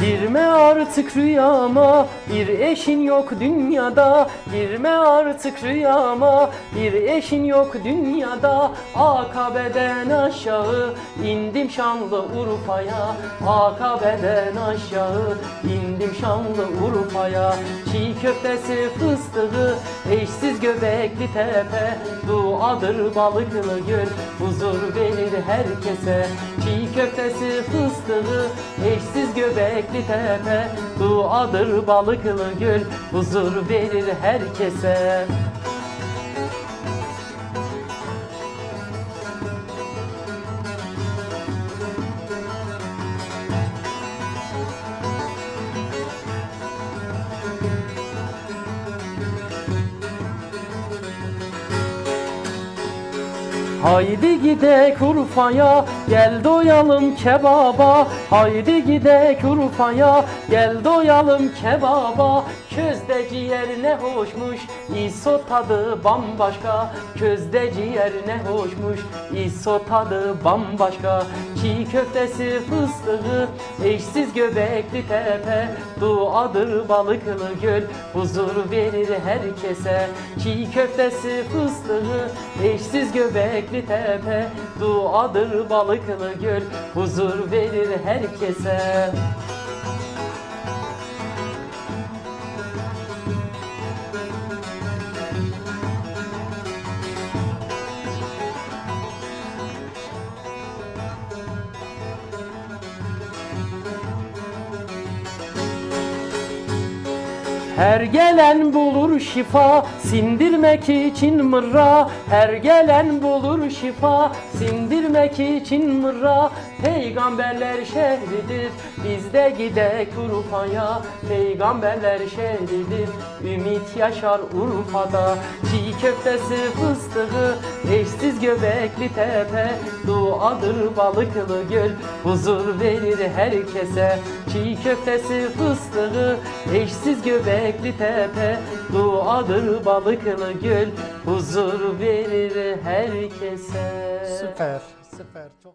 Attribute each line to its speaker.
Speaker 1: Girme artık rüyama bir eşin yok dünyada. Girme artık rüyama bir eşin yok dünyada. Akabe'den aşağı indim şanlı Urfa'ya. Akabe'den aşağı indim şanlı Urfa'ya. Çiğ köftesi fıstığı eşsiz göbekli tepe. Duadır balıklı göl huzur verir herkese. Çiğ köftesi fıstığı eşsiz göbekli tepe. Duadır balıklı göl huzur verir herkese. Haydi gidek Urfa'ya gel doyalım kebaba Haydi gidek Urfa'ya. Gel doyalım kebaba Közde ciğer ne hoşmuş İso tadı bambaşka Közde ciğer ne hoşmuş İso tadı bambaşka Çiğ köftesi fıstığı Eşsiz göbekli tepe. Duadır balıklı göl Huzur verir herkese. Çiğ köftesi fıstığı Eşsiz göbekli tepe. Duadır balıklı göl Huzur verir herkese Her gelen bulur şifa sindirmek için mırra. Her gelen bulur şifa sindirmek için mırra. Peygamberler şehridir biz de gidek Urfa'ya. Peygamberler şehridir ümit yaşar Urfa'da. Çiğ köftesi fıstığı eşsiz göbekli tepe Duadır balıklı göl. Huzur verir herkese Çiğ köftesi fıstığı. Eşsiz göbekli tepe Duadır balıklı göl. Huzur verir herkese.
Speaker 2: Süper, süper. Çok